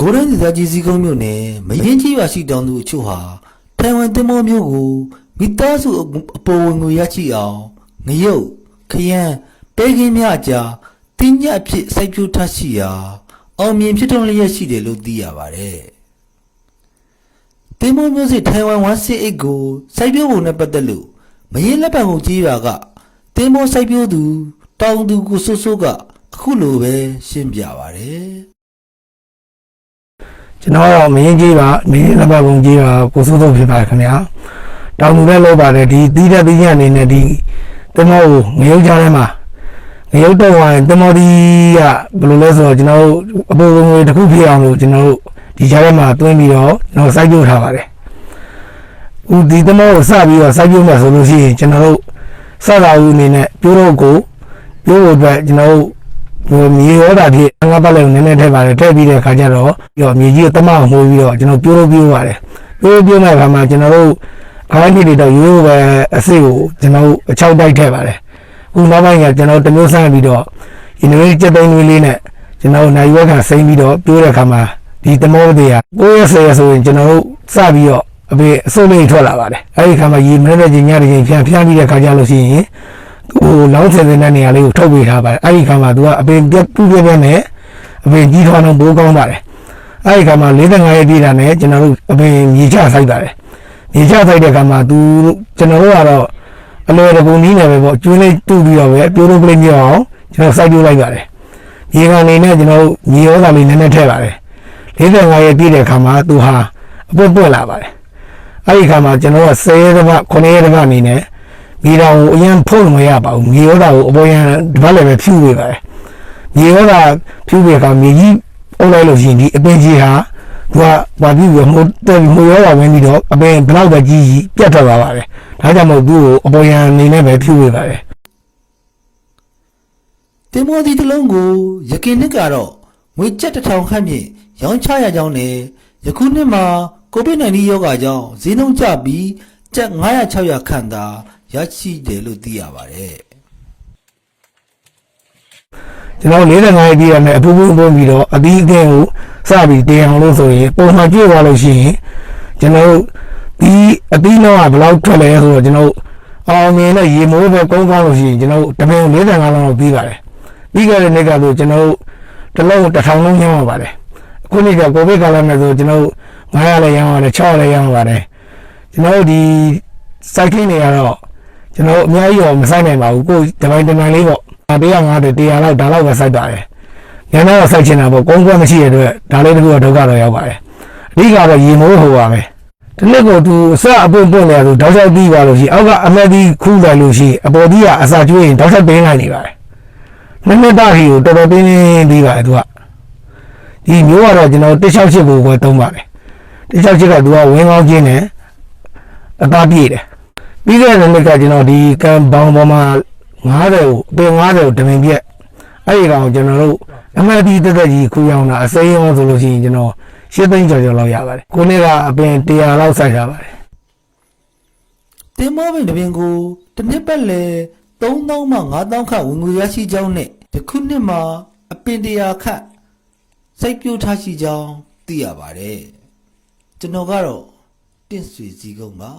ဂိုရန်ဒေသကြီးစည်းကုန်းမြို့နယ်မရင်ကြီးရွာရှိတောင်သူအချို့ဟာထိုင်ဝမ်တင်မောမျိုးကိုမိသားစုအပေါ်ဝင်ငွေရရှိအောင်ငရုတ်ခရမ်းပဲကင်းများအကြားတင်းညက်အဖြစ်စိုက်ပျိုးထားရှိရာအောင်မြင်ဖြစ်ထွန်းလျက်ရှိတယ်လို့သိရပါတယ်တင်မောမျိုးစစ်ထိုင်ဝမ်168ကိုစိုက်ပျိုးပုံနဲ့ပတ်သက်လို့မရင်လက်ပံကိုကြီးရွာကတင်မောစိုက်ပျိုးသူတောင်သူကိုစိုးစိုးကအခုလိုပဲရှင်းပြပါတယ် ကျွန်တော်တော့မင်းကြီးပါမင်းလက်ပတ်ပုံကြီးပါကိုစိုးစိုးဖြစ်ပါတယ်ခင်ဗျာတောင်သူလည်းလောက်ပါတယ်ဒီတီးတဲ့တီးရအနေနဲ့ဒီတမောကိုငရုတ်ကြားထဲမှာငရုတ်တော့ဝိုင်းတမောဒီကဘယ်လိုလဲဆိုတော့ကျွန်တော်တို့အပေါ်ငွေတစ်ခုဖြစ်အောင်လို့ကျွန်တော်တို့ဒီကြားထဲမှာတွင်းပြီးတော့တော့စိုက်ပျိုးထားပါတယ်ဦးဒီတမောကိုစပြီးတော့စိုက်ပျိုးမှဆိုလို့ရှိရင်ကျွန်တော်တို့စတာဦးအနေနဲ့ပြိုးတော့ကိုပြိုးဖို့အတွက်ကျွန်တော်တို့ဟို မြေရောတာဖြစ်ငါးပတ်လည်းနည်းနည်းထည့်ပါတယ်ထည့်ပြီးတဲ့အခါကျတော့ပြီးတော့မြေကြီးကိုတမအောင်မှုပြီးတော့ကျွန်တော်ပြိုးလို့ပြိုးပါတယ်ပြိုးလို့ပြိုးတဲ့အခါမှာကျွန်တော်တို့ခေါင်းကြီးတွေတော့ရိုးရိုးပဲအစ်စ်ကိုကျွန်တော်တို့အချောက်တိုက်ထည့်ပါတယ်ခုနောက်ပိုင်းကကျွန်တော်တစ်မျိုးဆန်းပြီးတော့ဒီနည်းကြက်သိန်းလေးလေးနဲ့ကျွန်တော်နိုင်ရွက်ခံစိမ့်ပြီးတော့ပြိုးတဲ့အခါမှာဒီတမောတွေက9ရက်10ရက်ဆိုရင်ကျွန်တော်တို့စပြီးတော့အပေအစိုးလေးထွက်လာပါတယ်အဲ့ဒီခါမှာရေမနေ့ကညညချင်းပြန်ဖြန်းပြီးတဲ့အခါကျလို့ရှိရင် ဟိုလောင်းစင်တဲ့နေရာလေးကိုထုတ်ပေးထားပါတယ်အဲ့ဒီခါမှာသူကအပင်ပြက်ပူပြက်ပြက်နဲ့အပင်ကြီးထွားတော့ဘိုးကောင်းပါတယ်အဲ့ဒီခါမှာ45ရက်ပြည့်တာနဲ့ကျွန်တော်တို့အပင်မြေချဆိုင်ပါတယ်မြေချဆိုင်တဲ့ခါမှာသူကျွန်တော်တို့ကတော့အလွယ်တကူနီးနေပဲပေါ့ကျွန်းလေးတူပြီးတော့ပဲပြိုးလို့ပလိမြောက်အောင်ကျွန်တော်စိုက်ပြိုးလိုက်ပါတယ်မြေကနေနဲ့ကျွန်တော်တို့မြေဩဇာလေးနည်းနည်းထည့်ပါတယ်45ရက်ပြည့်တဲ့ခါမှာသူဟာအပွတ်ပွတ်လာပါတယ်အဲ့ဒီခါမှာကျွန်တော်က10ရက်တစ်ပတ်9ရက်တစ်ပတ်အနေနဲ့ မြေတော်ကိုအရင်ဖုံးမရပါဘူးမြေရောတာကိုအပေါ်ရန်ဒီဘက်လည်းပဲဖြူပေးပါတယ်မြေရောတာဖြူပေးကမြေကြီးအုပ်လိုက်လို့ရှိရင်ဒီအပင်ကြီးဟာသူကဘာပြီးပြီးမို့တဲ့မို့ရောတာဝင်ပြီးတော့အပင်ဘလောက်ပဲကြီးကြီးပြတ်ထွက်သွားပါတယ်ဒါကြောင့်မို့သူ့ကိုအပေါ်ရန်အနေနဲ့ပဲဖြူပေးပါတယ်တင်မောဒီတစ်လုံးကိုယခင်နှစ်ကတော့ငွေကျပ်တစ်ထောင်ခန့်ဖြင့်ရောင်းချရကြောင်းနဲ့ယခုနှစ်မှာကိုဗစ် -19 ရောဂါကြောင့်ဈေးနှုန်းကျပြီးကျပ်900 600ခန့်သာ ရရှိတယ်လို့သိရပါတယ်ကျွန်တော်45ရက်ပြည့်ရမယ်အပူပူပုံပြီးတော့အသီးအကင်းကိုစပြီးတင်အောင်လို့ဆိုရင်ပုံမှန်ကြည့်သွားလို့ရှိရင်ကျွန်တော်တို့ဒီအသီးနှောကဘယ်လောက်ထွက်လဲဆိုတော့ကျွန်တော်တို့အောင်မြင်တဲ့ရေမိုးပဲကုန်းကောင်းလို့ရှိရင်ကျွန်တော်တို့တပင်45လောက်တော့ပြီးပါတယ်ပြီးခဲ့တဲ့နေ့ကဆိုကျွန်တော်တို့တစ်လုံးတစ်ထောင်လုံးရောင်းရပါတယ်အခုနေ့ကကိုဗစ်ကာလနဲ့ဆိုကျွန်တော်တို့900လည်းရောင်းရတယ်600လည်းရောင်းရပါတယ်ကျွန်တော်တို့ဒီစိုက်ကင်းတွေကတော့ ကျွန်တော်တို့အများကြီးတော့မဆိုင်နိုင်ပါဘူးကိုယ်တပိုင်းတပိုင်းလေးပေါ့150 100လောက်ဒါလောက်ပဲစိုက်ပါတယ်ညနေတော့စိုက်ချင်တာပေါ့ကုန်းကွက်မရှိတဲ့အတွက်ဒါလေးတခုတော့ဒုက္ခတော့ရောက်ပါတယ်အဓိကတော့ရေမိုးဟိုပါပဲဒီနေ့ကိုသူအစအပွင့်ပွင့်နေရဆိုတောက်လျှောက်ပြီးပါလို့ရှိရင်အောက်ကအမက်ဒီခူးလိုက်လို့ရှိရင်အပေါ်ဒီကအစာကျွေးရင်တောက်လျှောက်ပင်းလိုက်နေပါတယ်နှစ်နှစ်တာခီကိုတော်တော်ပင်းပင်းပြီးပါတယ်သူကဒီမျိုးကတော့ကျွန်တော်တစ်လျှောက်ချစ်ကိုပဲတုံးပါတယ်တစ်လျှောက်ချစ်ကသူကဝင်းကောင်းချင်းနဲ့အသားပြည့်တယ် ပြီးခဲ့တဲ့နှစ်ကကျွန်တော်ဒီကံဘောင်ပေါ်မှာ90ကိုအပင်90ကိုတမင်ပြက်အဲ့ဒီကောင်ကျွန်တော်တို့အမက်ဒီတက်တက်ကြီးခူးရောင်းတာအစိမ်းရောဆိုလို့ရှိရင်ကျွန်တော်ရှစ်သိန်းကျော်ကျော်လောက်ရပါတယ်ကိုနေ့ကအပင်100လောက်စိုက်ထားပါတယ်တင်မောပင်တစ်ပင်ကိုတစ်နှစ်ပတ်လဲ3000မှ5000ခန့်ဝင်ငွေရရှိကြောင်းနဲ့ယခုနှစ်မှာအပင်တရာခန့်စိုက်ပျိုးထားရှိကြောင်းသိရပါတယ်ကျွန်တော်ကတော့တင့်ဆွေစည်းကုန်းပါ